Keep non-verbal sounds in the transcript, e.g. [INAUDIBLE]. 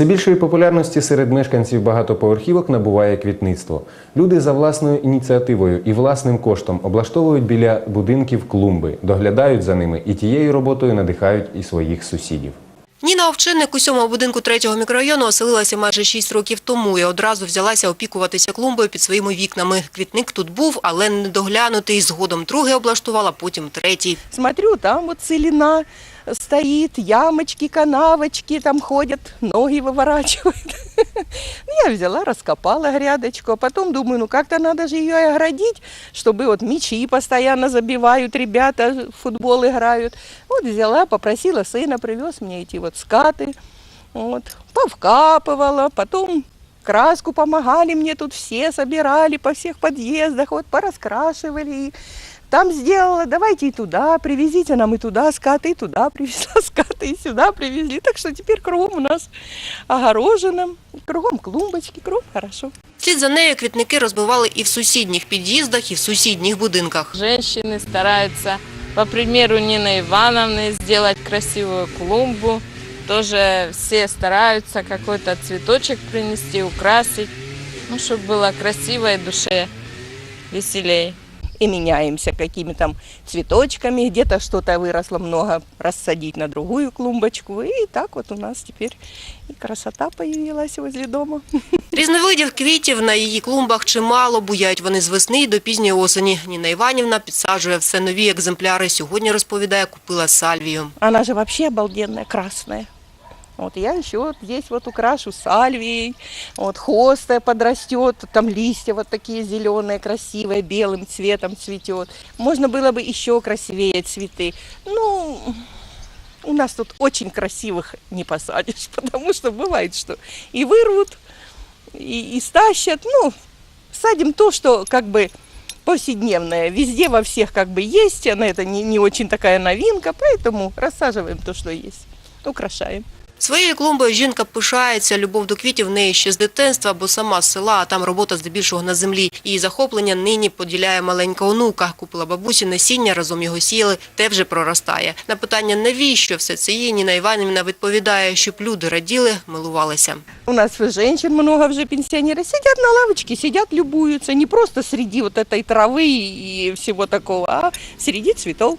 Все більшої популярності серед мешканців багатоповерхівок набуває квітництво. Люди за власною ініціативою і власним коштом облаштовують біля будинків клумби, доглядають за ними і тією роботою надихають і своїх сусідів. Ніна Овчинник у сьомому будинку третього мікрорайону оселилася майже шість років тому і одразу взялася опікуватися клумбою під своїми вікнами. Квітник тут був, але недоглянутий. Згодом другий облаштувала, потім третій. Смотрю, там от целина стоїть, ямочки, канавочки, там ходять, ноги выворачивают. [LAUGHS] Ну, Я взяла, раскопала грядочку, а потом думаю, ну как-то надо же ее и оградить, чтобы вот мячи постоянно забивают, ребята в футбол играют. Вот взяла, попросила сына, привез мне эти вот скаты, вот, повкапывала, потом краску помогали мне тут все, собирали по всех подъездах, вот пораскрашивали. И там сделала, давайте и туда, привезите нам и туда скаты, и туда привезла [LAUGHS] скаты, и сюда привезли. Так что теперь кругом у нас огорожено, кругом клумбочки, кругом хорошо. Слід за нею квітники розбивали і в сусідніх під'їздах, і в сусідніх будинках. Женщины стараются, по примеру Нины Ивановны, сделать красивую клумбу. Тоже все стараются какой-то цветочек принести, украсить, ну, чтобы было красиво и душе веселей. И меняемся какими-то цветочками, где-то что-то выросло много, рассадить на другую клумбочку. И так вот у нас теперь и красота появилась возле дома. [LAUGHS] Різновидів квітів на її клумбах чимало. Буяють вони з весни до пізньої осені. Ніна Іванівна підсаджує все нові екземпляри. Сьогодні, розповідає, купила сальвію. Она же вообще обалденная, красная. Вот я еще вот здесь вот украшу сальвией, вот хоста подрастет, там листья вот такие зеленые, красивые, белым цветом цветет. Можно было бы еще красивее цветы. Ну, у нас тут очень красивых не посадишь, [LAUGHS] потому что бывает, что и вырвут, и, и стащат. Ну, садим то, что как бы повседневное. Везде во всех как бы есть, она это не, не очень такая новинка, поэтому рассаживаем то, что есть, украшаем. Своєю клумбою жінка пишається. Любов до квітів в неї ще з дитинства, бо сама з села, а там робота здебільшого на землі. Її захоплення нині поділяє маленька онука. Купила бабусі насіння, разом його сіяли, те вже проростає. На питання, навіщо все це є, Ніна Іванівна відповідає, щоб люди раділи, милувалися. У нас женщин много уже пенсионеров сидят на лавочке, сидят, любуются, не просто среди вот этой травы и всего такого, а среди цветов.